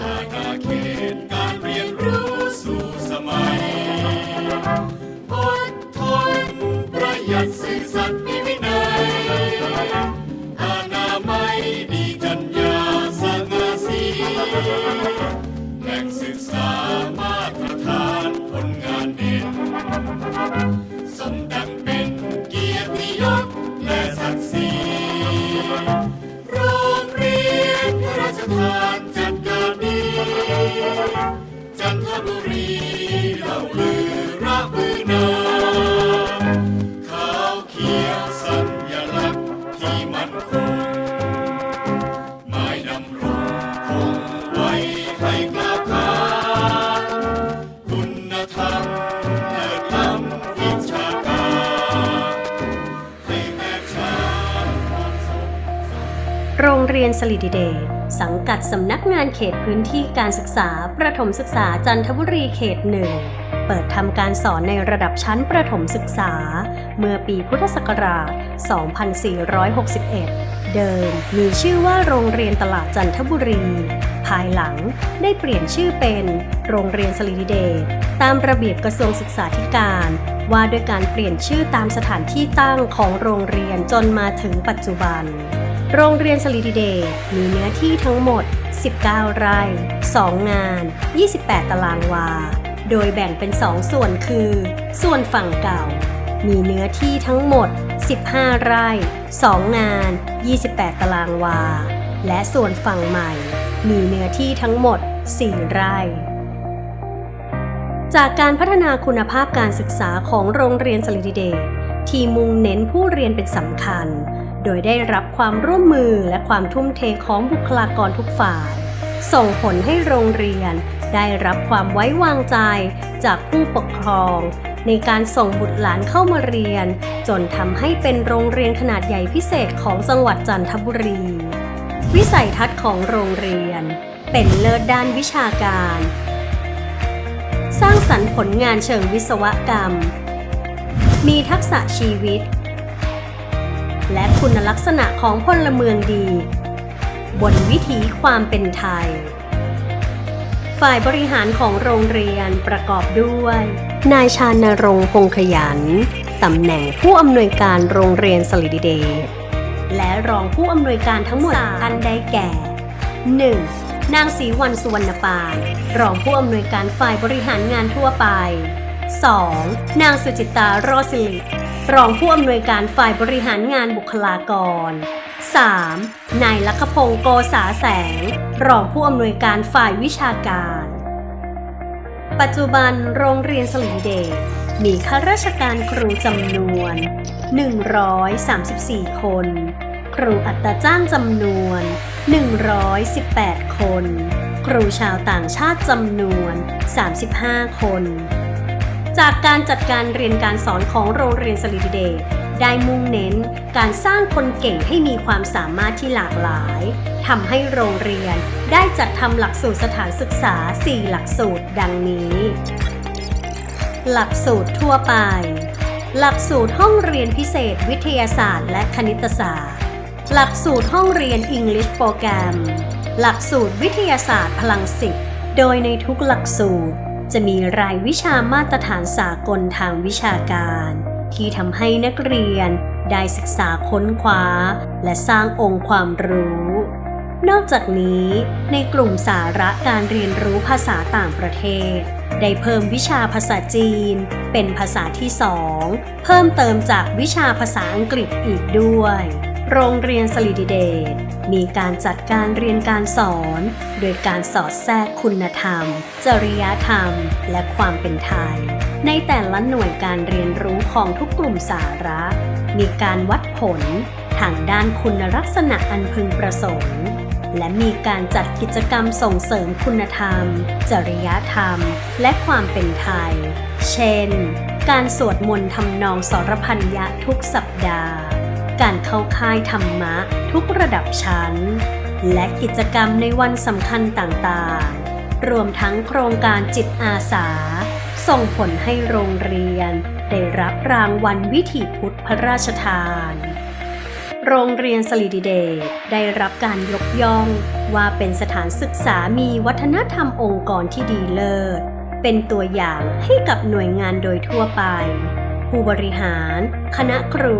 อาณ ทานจัดการดี จันทบุรีเล่าลือระบือนาขาวเขียวสัญลักษณ์ที่มันคงหมายดำรงคงไว้ให้กล้าหาคุณธรรมเลิศล้ำวิชาการให้แม่ช้างความสุข โรงเรียนสลิดิเดช สังกัดสำนักงานเขตพื้นที่การศึกษา ประถมศึกษาจันทบุรีเขตหนึ่ง เปิดทำการสอนในระดับชั้นประถมศึกษา เมื่อปีพุทธศักราช 2461 เดิมมีชื่อว่าโรงเรียนตลาดจันทบุรี ภายหลังได้เปลี่ยนชื่อเป็นโรงเรียนสลิดิเดตามระเบียบกระทรวงศึกษาธิการ ว่าด้วยการเปลี่ยนชื่อตามสถานที่ตั้งของโรงเรียนจนมาถึงปัจจุบัน โรงเรียนสลิดิเดชมีเนื้อที่ทั้งหมด 19 ไร่ 2 งาน 28 ตารางวา โดยแบ่งเป็น 2 ส่วนคือ ส่วนฝั่งเก่า มีเนื้อที่ทั้งหมด 15 ไร่ 2 งาน 28 ตารางวา และส่วนฝั่งใหม่ มีเนื้อที่ทั้งหมด 4 ไร่จากการพัฒนาคุณภาพการศึกษาของโรงเรียนสลิดิเดชที่มุ่งเน้นผู้เรียนเป็นสำคัญ โดยได้รับความร่วมมือและความทุ่มเทของบุคลากรทุกฝ่าย ส่งผลให้โรงเรียนได้รับความไว้วางใจจากผู้ปกครอง ในการส่งบุตรหลานเข้ามาเรียน จนทำให้เป็นโรงเรียนขนาดใหญ่พิเศษของจังหวัดจันทบุรี วิสัยทัศน์ของโรงเรียน เป็นเลิศด้านวิชาการ สร้างสรรค์ผลงานเชิงวิศวกรรม มีทักษะชีวิต และคุณลักษณะของพลเมืองดี บนวิถีความเป็นไทย ฝ่ายบริหารของโรงเรียนประกอบด้วย นายชานรงค์พงษ์ขยันตำแหน่งผู้อำนวยการโรงเรียนสลิดิเดชและรองผู้อำนวยการทั้งหมดท่านได้แก่ 1. นางศรีวันสุวรรณปานรองผู้อำนวยการฝ่ายบริหารงานทั่วไป 2. นางสุจิตารอดสิริ รองผู้อำนวยการฝ่ายบริหารงานบุคลากร 3. นายลักขพงศ์โกษาแสง รองผู้อำนวยการฝ่ายวิชาการ ปัจจุบันโรงเรียนสลิมเดชมีข้าราชการครูจำนวน 134 คน ครูอัตราจ้างจำนวน 118 คน ครูชาวต่างชาติจำนวน 35 คน จากการจัดการเรียนการสอนของโรงเรียนสลิดเดชได้มุ่งเน้นการสร้างคนเก่งให้มีความสามารถที่หลากหลายทำให้โรงเรียนได้จัดทำหลักสูตรสถานศึกษา 4 หลักสูตรดังนี้ หลักสูตรทั่วไป หลักสูตรห้องเรียนพิเศษวิทยาศาสตร์ และคณิตศาสตร์ หลักสูตรห้องเรียน English Program หลักสูตรวิทยาศาสตร์พลังสิทธิ์โดยในทุกหลักสูตร จะมีรายวิชามาตรฐานสากลทางวิชาการ ที่ทำให้นักเรียนได้ศึกษาค้นคว้า และสร้างองค์ความรู้ นอกจากนี้ในกลุ่มสาระการเรียนรู้ภาษาต่างประเทศ ได้เพิ่มวิชาภาษาจีน เป็นภาษาที่สองเพิ่มเติมจากวิชาภาษาอังกฤษอีกด้วย โรงเรียนสลิดิเดชมีการจัดการเรียนการสอน โดยการสอดแทรกคุณธรรม จริยธรรม และความเป็นไทย ในแต่ละหน่วยการเรียนรู้ของทุกกลุ่มสาระ มีการวัดผลทางด้านคุณลักษณะอันพึงประสงค์ และมีการจัดกิจกรรมส่งเสริมคุณธรรม จริยธรรม และความเป็นไทย เช่น การสวดมนต์ทำนองสรพันยะทุกสัปดาห์ การเข้าค่ายธรรมะทุกระดับชั้น และกิจกรรมในวันสำคัญต่างๆ รวมทั้งโครงการจิตอาสา ส่งผลให้โรงเรียน ได้รับรางวัลวิถีพุทธพระราชทาน โรงเรียนสลิดิเดชได้รับการยกย่องว่าเป็นสถานศึกษามีวัฒนธรรมองค์กรที่ดีเลิศ เป็นตัวอย่างให้กับหน่วยงานโดยทั่วไป ผู้บริหาร คณะครู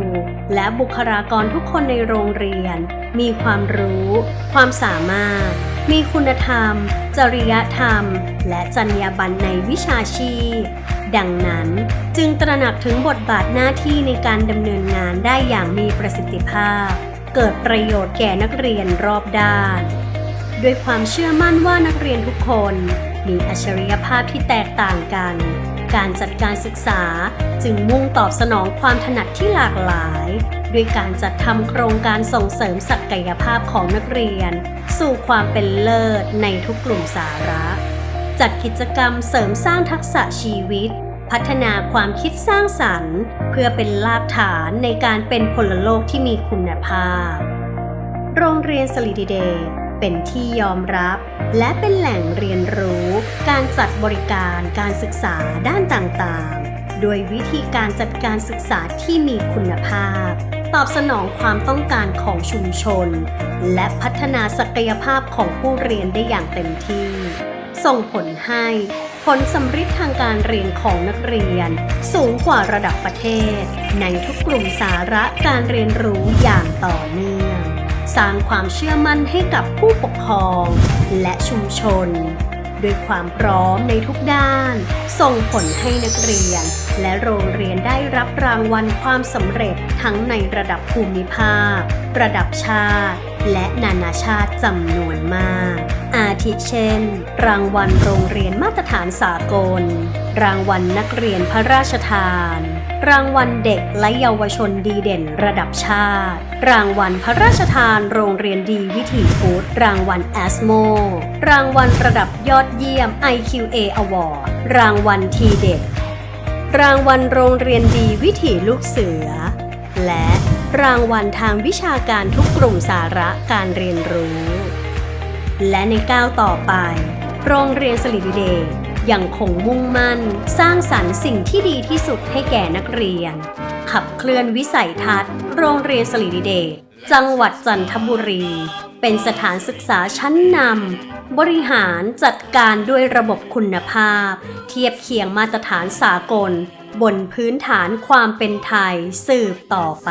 และบุคลากรทุกคนในโรงเรียน มีความรู้ ความสามารถ มีคุณธรรม จริยธรรม และจรรยาบรรณในวิชาชีพ ดังนั้นจึงตระหนักถึงบทบาทหน้าที่ในการดำเนินงานได้อย่างมีประสิทธิภาพ เกิดประโยชน์แก่นักเรียนรอบด้าน ด้วยความเชื่อมั่นว่านักเรียนทุกคน มีอัจฉริยภาพที่แตกต่างกัน การจัดการศึกษาจึงมุ่งตอบสนองความถนัดที่หลากหลาย ด้วยการจัดทำโครงการส่งเสริมศักยภาพของนักเรียน สู่ความเป็นเลิศในทุกกลุ่มสาระ จัดกิจกรรมเสริมสร้างทักษะชีวิต พัฒนาความคิดสร้างสรรค์ เพื่อเป็นรากฐานในการเป็นพลโลกที่มีคุณภาพ โรงเรียนสลิดิเดช เป็นที่ยอมรับ และเป็นแหล่งเรียนรู้ การจัดบริการการศึกษาด้านต่างๆ โดยวิธีการจัดการศึกษาที่มีคุณภาพ ตอบสนองความต้องการของชุมชน และพัฒนาศักยภาพของผู้เรียนได้อย่างเต็มที่ ส่งผลให้ผลสำฤทธิ์ทางการเรียนของนักเรียน สูงกว่าระดับประเทศ ในทุกกลุ่มสาระการเรียนรู้อย่างต่อเนื่อง สร้างความเชื่อมั่นให้กับผู้ปกครอง และชุมชน ด้วยความพร้อมในทุกด้าน ส่งผลให้นักเรียน และโรงเรียนได้รับรางวัลความสำเร็จทั้งในระดับภูมิภาค ระดับชาติ และนานาชาติจำนวนมาก อาทิเช่น รางวัลโรงเรียนมาตรฐานสากล รางวัลนักเรียนพระราชทาน รางวัลเด็กและเยาวชนดีเด่นระดับชาติ รางวัลพระราชทานโรงเรียนดีวิถีพุทธรางวัลแอสโม รางวัลระดับยอดเยี่ยม IQA Award รางวัลทีเด็ด รางวัลโรงเรียนดีวิถีลูกเสือ และรางวัลทางวิชาการทุกกลุ่มสาระการเรียนรู้ และในก้าวต่อไป โรงเรียนสลิดิเดชยังคงมุ่งมั่น สร้างสรรค์สิ่งที่ดีที่สุดให้แก่นักเรียน ขับเคลื่อนวิสัยทัศน์ โรงเรียนสลิดิเดชจังหวัดจันทบุรี เป็นสถานศึกษาชั้นนำบริหารจัดการด้วยระบบคุณภาพ เทียบเคียงมาตรฐานสากล บนพื้นฐานความเป็นไทยสืบต่อไป